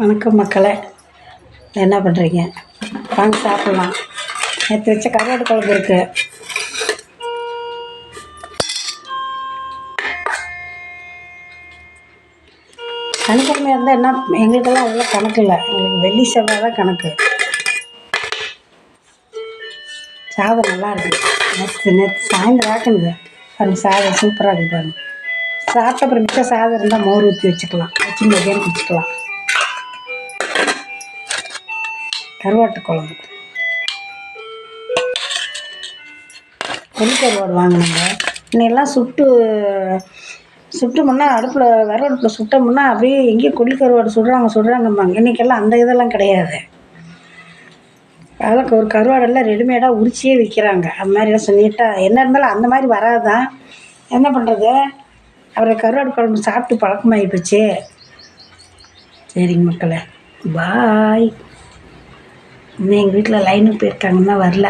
வணக்கம் மக்களே. என்ன பண்ணுறீங்க வாங்க சாப்பிட்லாம். நேற்று வச்ச கருவாடு குழம்பு இருக்குது சனிக்கிழமையாக இருந்தால் என்ன எங்களுக்கெல்லாம் அதெல்லாம் கணக்கு இல்லை. எங்களுக்கு வெள்ளி செவ்வாய் தான் கணக்கு. சாதம் நல்லா இருக்குது நேற்று நேற்று சாயந்தரம் ஆக்குனது பாருங்க சாதம் சூப்பராக இருக்குது பாருங்க. சாப்பிட்ட அப்புறம் மிச்ச சாதம் இருந்தால் மோர் ஊற்றி வச்சுக்கலாம். வச்சு மதியானம் குடிச்சிக்கலாம் கருவாட்டு குழம்பு. கருவாடு வாங்கினாங்க. இன்னையெல்லாம் சுட்டு சுட்டு முன்னா அடுப்பில் விறகு அடுப்பில் சுட்டோம்னா அப்படியே எங்கேயும் கொடி கருவாடு சுடுறாங்க சுடுறாங்கம்பாங்க. இன்றைக்கெல்லாம் அந்த இதெல்லாம் கிடையாது. அதெல்லாம் ஒரு கருவாடெல்லாம் ரெடிமேடாக உரிச்சியே விற்கிறாங்க அந்த மாதிரிலாம் நீட்டாக என்ன இருந்தாலும் அந்த மாதிரி வராதான் என்ன பண்ணுறது அப்புறம் கருவாடு குழம்பு சாப்பிட்டு பழக்கமாகி போச்சு. சரிங்க மக்களே. பாய். இன்னும் எங்கள் வீட்டில் லைனுக்கு போயிருக்காங்கன்னா வரல.